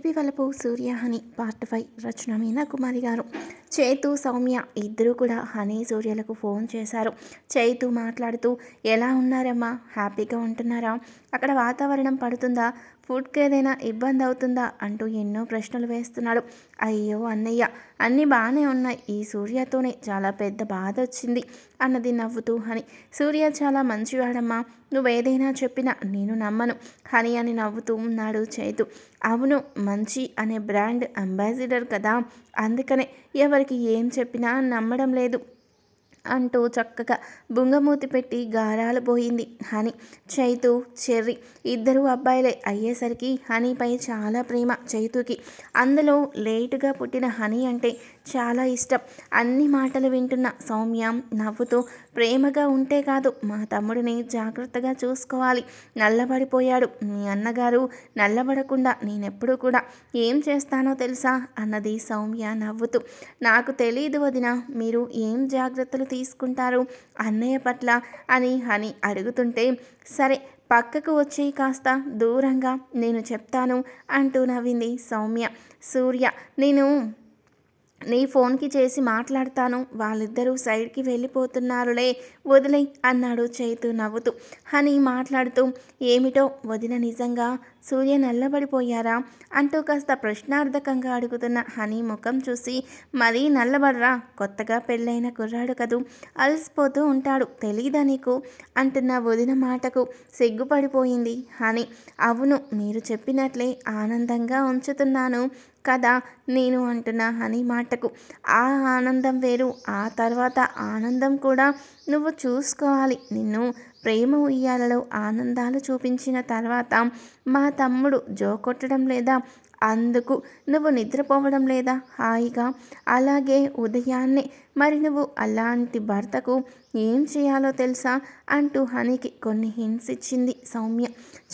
చిలిపి వలపు Surya honey part five రచన మీనా కుమారి గారు. చైతు సౌమ్య ఇద్దరు కూడా హనీ సూర్యలకు ఫోన్ చేశారు. చైతు మాట్లాడుతూ ఎలా ఉన్నారమ్మా? హ్యాపీగా ఉంటున్నారా? అక్కడ వాతావరణం పడుతుందా? ఫుడ్కి ఏదైనా ఇబ్బంది అవుతుందా అంటూ ఎన్నో ప్రశ్నలు వేస్తున్నాడు. అయ్యో అన్నయ్య అన్నీ బాగానే ఉన్నాయి. ఈ సూర్యతోనే చాలా పెద్ద బాధ వచ్చింది అన్నది నవ్వుతూ హని. సూర్య చాలా మంచివాడమ్మా. నువ్వేదైనా చెప్పినా నేను నమ్మను హని అని నవ్వుతూ ఉన్నాడు చైతు. అవును మంచి అనే బ్రాండ్ అంబాసిడర్ కదా. అందుకనే ఎవరికి ఏం చెప్పినా నమ్మడం లేదు. అంటూ చక్కగా బుంగమూతి పెట్టి గారాలు పోయింది. హని చైతు చెర్రి ఇద్దరు అబ్బాయిలే. అయ్యేసరికి హనీపై చాలా ప్రేమ చైతుకి. అందులో లేటుగా పుట్టిన హనీ అంటే చాలా ఇష్టం. అన్ని మాటలు వింటున్న సౌమ్య నవ్వుతూ ప్రేమగా ఉంటే కాదు మా తమ్ముడిని జాగ్రత్తగా చూసుకోవాలి. నల్లబడిపోయాడు. మీ అన్నగారు నల్లబడకుండా నేనెప్పుడు కూడా ఏం చేస్తానో తెలుసా? అన్నది సౌమ్య నవ్వుతూ. నాకు తెలియదు వదిన మీరు ఏం జాగ్రత్తలు తీసుకుంటారు అన్నయ్య పట్ల? అని అని అడుగుతుంటే సరే పక్కకు వచ్చి కాస్త దూరంగా నేను చెప్తాను అంటూ నవ్వింది సౌమ్య. సూర్య నేను నీ ఫోన్కి చేసి మాట్లాడతాను. వాళ్ళిద్దరూ సైడ్కి వెళ్ళిపోతున్నారులే వదిలే అన్నాడు చైతు నవ్వుతూ. హనీ మాట్లాడుతూ ఏమిటో వదిన నిజంగా సూర్య నల్లబడిపోయారా అంటూ కాస్త ప్రశ్నార్థకంగా అడుగుతున్న హనీ ముఖం చూసి మరీ నల్లబడరా కొత్తగా పెళ్ళైన కుర్రాడు కదూ అలసిపోతూ ఉంటాడు తెలీదా నీకు? అంటున్న వదిన మాటకు సిగ్గుపడిపోయింది హనీ. అవును మీరు చెప్పినట్లే ఆనందంగా ఉంచుతున్నాను కదా నేను అంటున్న హనీ మాటకు. ఆ ఆనందం వేరు. ఆ తర్వాత ఆనందం కూడా నువ్వు చూసుకోవాలి. నిన్ను ప్రేమ ఉయ్యాలలో ఆనందాలు చూపించిన తర్వాత మా తమ్ముడు జో కొట్టడం లేదా అందుకు నువ్వు నిద్రపోవడం లేదా? హాయిగా? అలాగే ఉదయాన్నే. మరి నువ్వు అలాంటి భర్తకు ఏం చేయాలో తెలుసా? అంటూ హనికి కొన్ని హింట్స్ ఇచ్చింది సౌమ్య.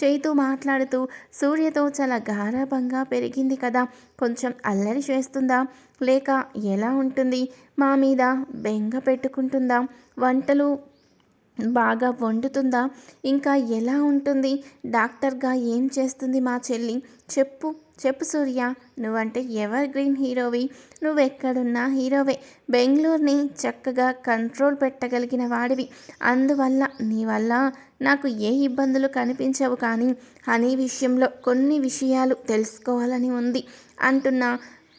చేతూ మాట్లాడుతూ సూర్యతో చాలా గారాభంగా పెరిగింది కదా. కొంచెం అల్లరి చేస్తుందా? లేక ఎలా ఉంటుంది? మా మీద బెంగ పెట్టుకుంటుందా? వంటలు బాగా వండుతుందా? ఇంకా ఎలా ఉంటుంది? డాక్టర్గా ఏం చేస్తుంది మా చెల్లి? చెప్పు. చెప్పు సూర్య నువ్వంటే ఎవర్ గ్రీన్ హీరోవి? నువ్వెక్కడున్నా హీరోవే. బెంగళూరుని చక్కగా కంట్రోల్ పెట్టగలిగిన వాడివి. అందువల్ల నీ వల్ల నాకు ఏ ఇబ్బందులు కనిపించవు కానీ హనీ విషయంలో కొన్ని విషయాలు తెలుసుకోవాలని ఉంది అంటున్న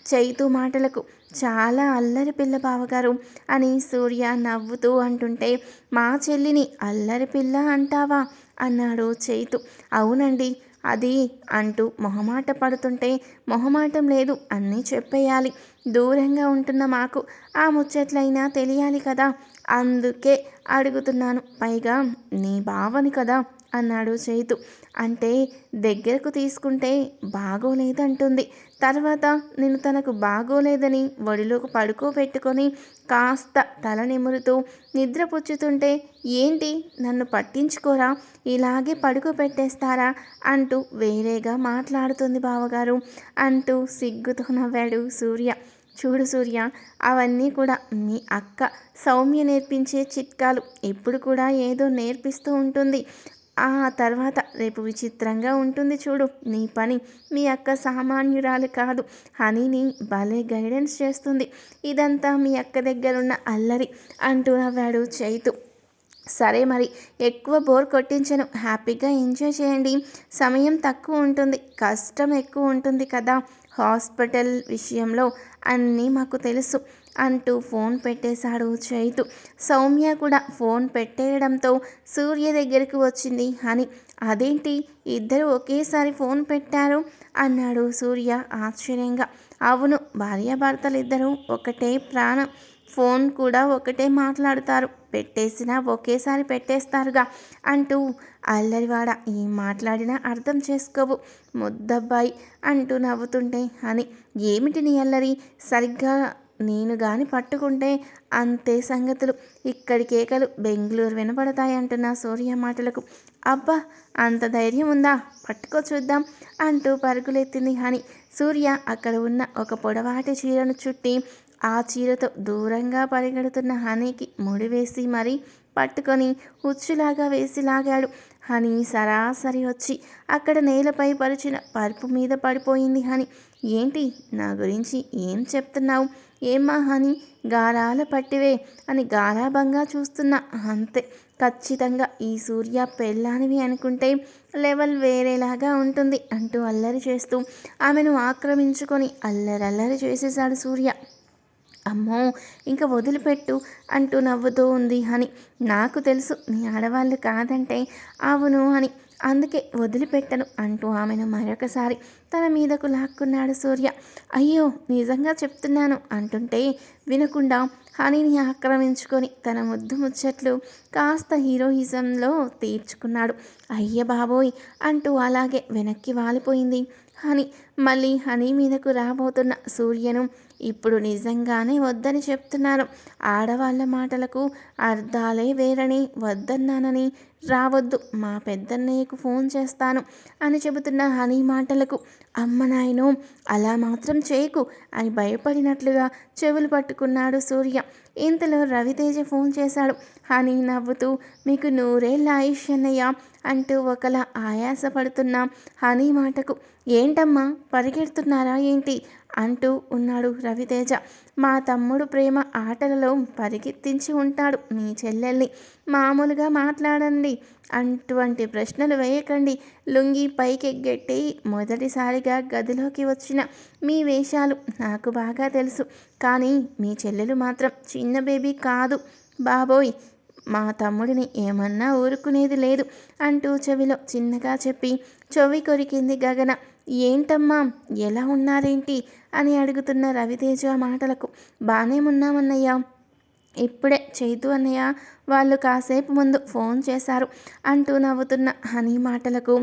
చైతు మాటలకు. చాలా అల్లరి పిల్ల బావగారు అని సూర్య నవ్వుతూ అంటుంటే మా చెల్లిని అల్లరి పిల్ల అంటావా? అన్నాడు చైతు. అవునండి అది అంటూ మొహమాట పడుతుంటే మొహమాటం లేదు అన్నీ చెప్పేయాలి. దూరంగా ఉంటున్న మాకు ఆ ముచ్చట్లయినా తెలియాలి కదా. అందుకే అడుగుతున్నాను. పైగా నీ బావని కదా. అన్నాడు చేతు. అంటే దగ్గరకు తీసుకుంటే బాగోలేదంటుంది. తర్వాత నేను తనకు బాగోలేదని ఒడిలోకి పడుకోబెట్టుకొని కాస్త తల నిమురుతూ నిద్రపుచ్చుతుంటే ఏంటి? నన్ను పట్టించుకోరా? ఇలాగే పడుకోబెట్టేస్తారా? అంటూ వేరేగా మాట్లాడుతుంది బావగారు. అంటూ సిగ్గుతో నవ్వాడు సూర్య. చూడు సూర్య అవన్నీ కూడా మీ అక్క సౌమ్య నేర్పించే చిట్కాలు. ఎప్పుడు కూడా ఏదో నేర్పిస్తూ ఉంటుంది. ఆ తర్వాత రేపు విచిత్రంగా ఉంటుంది చూడు నీ పని. మీ అక్క సామాన్యురాలు కాదు. హనీని భలే గైడెన్స్ చేస్తుంది. ఇదంతా మీ అక్క దగ్గరున్న అల్లరి అంటూ నవ్వాడు చైతు సరే మరి ఎక్కువ బోర్ కొట్టించను. హ్యాపీగా ఎంజాయ్ చేయండి. సమయం తక్కువ ఉంటుంది. కష్టం ఎక్కువ ఉంటుంది కదా. హాస్పిటల్ విషయంలో అన్నీ మాకు తెలుసు. అంటూ ఫోన్ పెట్టేశాడు చైతు. సౌమ్య కూడా ఫోన్ పెట్టేయడంతో సూర్య దగ్గరికి వచ్చింది. అని అదేంటి? ఇద్దరు ఒకేసారి ఫోన్ పెట్టారు? అన్నాడు సూర్య ఆశ్చర్యంగా. అవును భార్యాభర్తలు ఇద్దరు ఒకటే ప్రాణం. ఫోన్ కూడా ఒకటే మాట్లాడుతారు. పెట్టేసినా ఒకేసారి పెట్టేస్తారుగా అంటూ అల్లరివాడ ఏం మాట్లాడినా అర్థం చేసుకోవు. ముద్దబ్బాయి అంటూ నవ్వుతుంటే అని ఏమిటి నీ అల్లరి? సరిగ్గా నేను గాని పట్టుకుంటే అంతే సంగతులు. ఇక్కడి కేకలు బెంగళూరు వినపడతాయి అంటున్న సూర్య మాటలకు. అబ్బా అంత ధైర్యం ఉందా? పట్టుకో చూద్దాం అంటూ పరుగులెత్తింది హని. సూర్య అక్కడ ఉన్న ఒక పొడవాటి చీరను చుట్టి ఆ చీరతో దూరంగా పరిగెడుతున్న హనీకి ముడివేసి మరీ పట్టుకొని ఉచ్చులాగా వేసి లాగాడు. హని సరాసరి వచ్చి అక్కడ నేలపై పరిచిన పరుపు మీద పడిపోయింది హని. ఏంటి? నా గురించి ఏం చెప్తున్నావు? ఏమ్మా మహాని గారాల పట్టివే అని గారాభంగా చూస్తున్నా. అంతే. ఖచ్చితంగా ఈ సూర్య పెళ్ళానివి అనుకుంటే లెవెల్ వేరేలాగా ఉంటుంది అంటూ అల్లరి చేస్తూ ఆమెను ఆక్రమించుకొని అల్లరల్లరి చేసేశాడు సూర్య. అమ్మో ఇంకా వదిలిపెట్టు అంటూ నవ్వుతూ ఉంది అని నాకు తెలుసు నీ ఆడవాళ్ళు కాదంటే అవును అని అందుకే వదిలిపెట్టను అంటూ ఆమెను మరొకసారి తన మీదకు లాక్కున్నాడు సూర్య. అయ్యో నిజంగా చెప్తున్నాను అంటుంటే వినకుండా హనీని ఆక్రమించుకొని తన ముద్దు ముచ్చట్లు కాస్త హీరోయిజంలో తీర్చుకున్నాడు. అయ్య బాబోయ్ అంటూ అలాగే వెనక్కి వాలిపోయింది హని. మళ్ళీ హనీ మీదకు రాబోతున్న సూర్యను ఇప్పుడు నిజంగానే వద్దని చెప్తున్నారు. ఆడవాళ్ళ మాటలకు అర్థాలే వేరని వద్దన్నానని రావద్దు మా పెద్దన్నయ్యకు ఫోన్ చేస్తాను అని చెబుతున్న హనీ మాటలకు అమ్మ నాయనో అలా మాత్రం చేయకు అని భయపడినట్లుగా చెవులు పట్టుకున్నాడు సూర్య. ఇంతలో రవితేజ ఫోన్ చేశాడు. హనీ నవ్వుతూ మీకు నూరేళ్ళ ఆయుష్ అన్నయ్య అంటూ ఒకలా ఆయాసపడుతున్న హనీ మాటకు ఏంటమ్మా పరిగెడుతున్నారా ఏంటి? అంటూ ఉన్నాడు రవితేజ. మా తమ్ముడు ప్రేమ ఆటలలో పరిగెత్తించి ఉంటాడు. మీ చెల్లెల్ని మామూలుగా మాట్లాడండి. అటువంటి ప్రశ్నలు వేయకండి. లుంగి పైకెగ్గెట్టి మొదటిసారిగా గదిలోకి వచ్చిన మీ వేషాలు నాకు బాగా తెలుసు. కానీ మీ చెల్లెలు మాత్రం చిన్న బేబీ కాదు. బాబోయ్ మా తమ్ముడిని ఏమన్నా ఊరుకునేది లేదు అంటూ చెవిలో చిన్నగా చెప్పి చెవి కొరికింది గగన. ఏంటమ్మా? ఎలా ఉన్నారేంటి? అని అడుగుతున్న రవితేజ మాటలకు బాగానే ఉన్నామన్నయ్యా. ఇప్పుడే చైతు అన్నయ్య వాళ్ళు కాసేపు ముందు ఫోన్ చేశారు అంటూ నవ్వుతున్న హనీ మాటలకు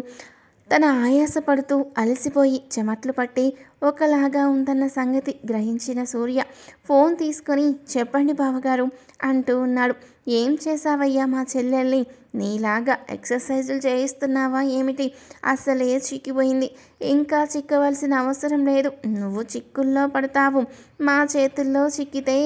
తన ఆయాసపడుతూ అలసిపోయి చెమట్లు పట్టి ఒకలాగా ఉందన్న సంగతి గ్రహించిన సూర్య ఫోన్ తీసుకొని చెప్పండి బావగారు అంటూ ఉన్నాడు. ఏం చేసావయ్యా మా చెల్లెల్ని? నీలాగా ఎక్సర్సైజులు చేయిస్తున్నావా ఏమిటి? అసలే చిక్కిపోయింది. ఇంకా చిక్కవలసిన అవసరం లేదు. నువ్వు చిక్కుల్లో పడతావు. మా చేతుల్లో చిక్కితే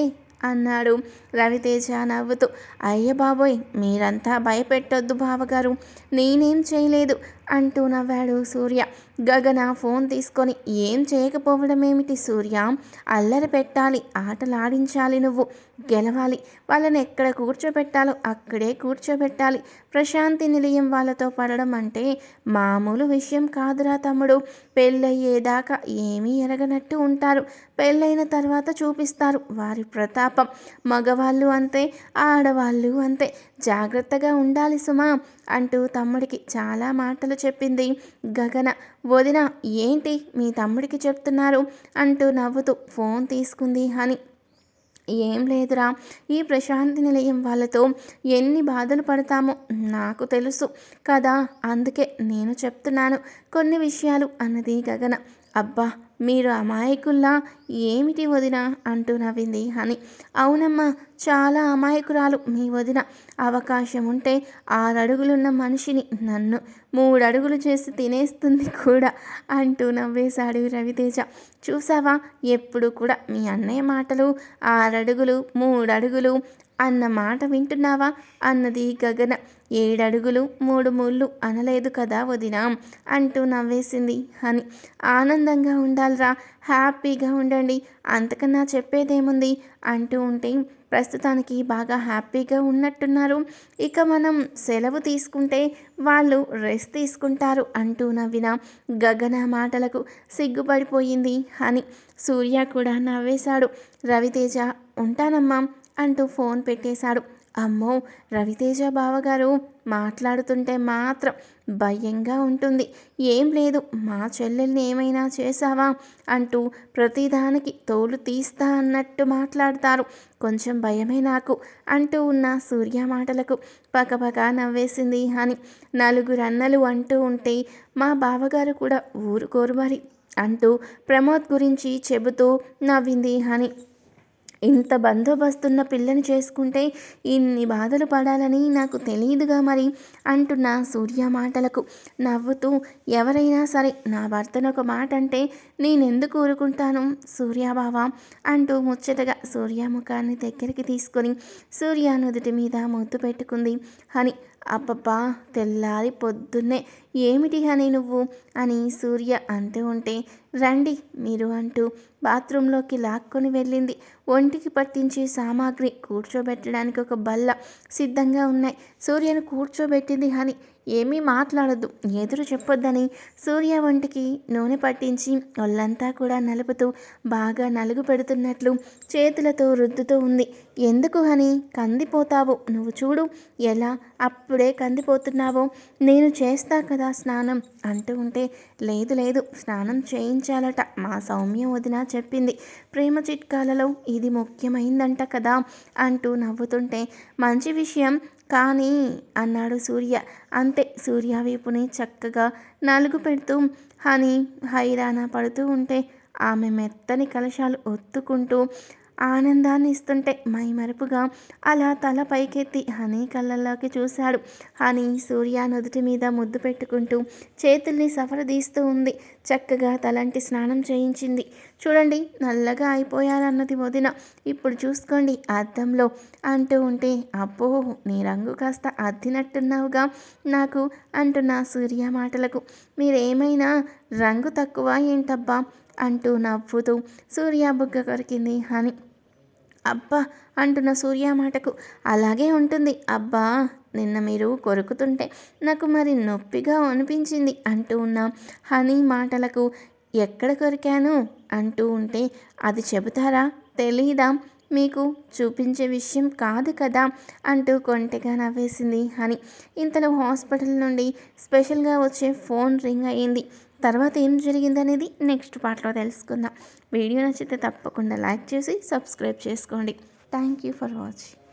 అన్నాడు రవితేజ నవ్వుతూ. అయ్య బాబోయ్ మీరంతా భయపెట్టొద్దు బావగారు. నేనేం చేయలేదు అంటూ నవ్వాడు సూర్య. గగన ఫోన్ తీసుకొని ఏం చేయకపోవడం ఏమిటి సూర్య? అల్లరి పెట్టాలి ఆటలాడించాలి నువ్వు. గెలవాలి. వాళ్ళని ఎక్కడ కూర్చోబెట్టాలో అక్కడే కూర్చోబెట్టాలి. ప్రశాంతి నిలయం వాళ్ళతో పడడం అంటే మామూలు విషయం కాదురా తమ్ముడు. పెళ్ళయ్యేదాకా ఏమీ ఎరగనట్టు ఉంటారు. పెళ్ళైన తర్వాత చూపిస్తారు. వారి ప్రతాపం. మగవాళ్ళు అంతే ఆడవాళ్ళు అంతే. జాగ్రత్తగా ఉండాలి సుమా అంటూ తమ్ముడికి చాలా మాటలు చెప్పింది. గగన వదిన ఏంటి మీ తమ్ముడికి చెప్తున్నారు? అంటూ నవ్వుతూ ఫోన్ తీసుకుంది అని ఏం లేదురా. ఈ ప్రశాంతి నిలయం వాళ్ళతో ఎన్ని బాధలు పడతామో నాకు తెలుసు. కదా అందుకే నేను చెప్తున్నాను కొన్ని విషయాలు అన్నది గగన. అబ్బా మీరు అమాయకుల్లా ఏమిటి వదిన అంటూ నవ్వింది హని. అవునమ్మా చాలా అమాయకురాలు. మీ వదిన అవకాశం ఉంటే ఆరడుగులున్న మనిషిని నన్ను మూడు అడుగులు చేసి తినేస్తుంది కూడా అంటూ నవ్వేశాడు రవితేజ. చూసావా ఎప్పుడు కూడా మీ అన్నయ్య మాటలు ఆరడుగులు మూడడుగులు అన్న మాట వింటున్నావా? అన్నది గగన. ఏడడుగులు మూడు ముళ్ళు అనలేదు కదా వదిన? అంటూ నవ్వేసింది అని ఆనందంగా ఉండాలిరా హ్యాపీగా ఉండండి అంతకన్నా చెప్పేదేముంది? అంటూ ఉంటే ప్రస్తుతానికి బాగా హ్యాపీగా ఉన్నట్టున్నారు. ఇక మనం సెలవు తీసుకుంటే వాళ్ళు రెస్ట్ తీసుకుంటారు అంటూ నవ్విన గగన మాటలకు సిగ్గుపడిపోయింది అని సూర్య కూడా నవ్వేశాడు. రవితేజ ఉంటానమ్మా అంటూ ఫోన్ పెట్టేశాడు. అమ్మో రవితేజ బావగారు మాట్లాడుతుంటే మాత్రం భయంగా ఉంటుంది. ఏం లేదు మా చెల్లెల్ని ఏమైనా చేశావా? అంటూ ప్రతిదానికి తోలు తీస్తా అన్నట్టు మాట్లాడతారు. కొంచెం భయమే నాకు అంటూ ఉన్న సూర్య మాటలకు పకపక నవ్వేసింది అని నలుగురు అన్నలు అంటూ ఉంటే మా బావగారు కూడా ఊరుకోరు మరి అంటూ ప్రమోద్ గురించి చెబుతూ నవ్వింది అని ఇంత బందోబస్తున్న పిల్లని చేసుకుంటే ఇన్ని బాధలు పడాలని నాకు తెలియదుగా మరి అంటున్న సూర్య మాటలకు. నవ్వుతూ ఎవరైనా సరే నా భర్తను ఒక మాట అంటే నేనెందుకు ఊరుకుంటాను? సూర్యాబావ అంటూ ముచ్చటగా సూర్య ముఖాన్ని దగ్గరికి తీసుకొని సూర్య నుదుటి మీద ముద్దు పెట్టుకుంది. అని అబ్బబ్బా తెల్లారి పొద్దున్నే ఏమిటి హనీ నువ్వు? అని సూర్య అంటూ ఉంటే రండి మీరు అంటూ బాత్రూంలోకి లాక్కొని వెళ్ళింది. ఒంటికి పట్టించే సామాగ్రి కూర్చోబెట్టడానికి ఒక బల్ల సిద్ధంగా ఉన్నాయి. సూర్యను కూర్చోబెట్టింది హని. ఏమీ మాట్లాడదు. ఎదురు చెప్పొద్దని సూర్య వంటికి నూనె పట్టించి ఒళ్ళంతా కూడా నలుపుతూ బాగా నలుగు పెడుతున్నట్లు చేతులతో రుద్దుతూ ఉంది. ఎందుకు అని కందిపోతావు. నువ్వు చూడు ఎలా అప్పుడే కందిపోతున్నావో. నేను చేస్తా కదా స్నానం అంటూ ఉంటే లేదు లేదు స్నానం చేయించాలట. మా సౌమ్య వదిన చెప్పింది. ప్రేమ చిట్కాలలో ఇది ముఖ్యమైందంట కదా అంటూ నవ్వుతుంటే మంచి విషయం. కానీ అన్నాడు సూర్య. అంతే సూర్య వైపుని చక్కగా నలుగు పెడుతూ హని హైరాణ పడుతూ ఉంటే ఆమె మెత్తని కలశాలు ఒత్తుకుంటూ ఆనందాన్ని ఇస్తుంటే మైమరుపుగా అలా తల పైకెత్తి హనీ కళ్ళల్లోకి చూశాడు. హనీ సూర్య నుదుటి మీద ముద్దు పెట్టుకుంటూ చేతుల్ని సఫరదీస్తూ ఉంది. చక్కగా తలంటి స్నానం చేయించింది. చూడండి నల్లగా అయిపోయారన్నది వదిన. ఇప్పుడు చూసుకోండి అద్దంలో అంటూ ఉంటే అబ్బో నీ రంగు కాస్త అద్దినట్టున్నావుగా నాకు అంటున్న సూర్య మాటలకు. మీరేమైనా రంగు తక్కువ ఏంటబ్బా? అంటూ నవ్వుతూ సూర్య బుగ్గ కొరికింది హని. అబ్బా అంటున్న సూర్య మాటకు. అలాగే ఉంటుంది. అబ్బా నిన్న మీరు కొరుకుతుంటే నాకు మరి నొప్పిగా అనిపించింది అంటూ ఉన్న హనీ మాటలకు ఎక్కడ కొరికాను అంటూ ఉంటే అది చెబుతారా? తెలీదా? మీకు చూపించే విషయం కాదు కదా అంటూ కొంటెగా నవ్వేసింది హనీ. ఇంతలో హాస్పిటల్ నుండి స్పెషల్గా వచ్చే ఫోన్ రింగ్ అయ్యింది. తర్వాత ఏం జరిగిందనేది నెక్స్ట్ పార్ట్లో తెలుసుకుందాం. వీడియో నచ్చితే తప్పకుండా లైక్ చేసి సబ్స్క్రైబ్ చేసుకోండి. Thank you for watching.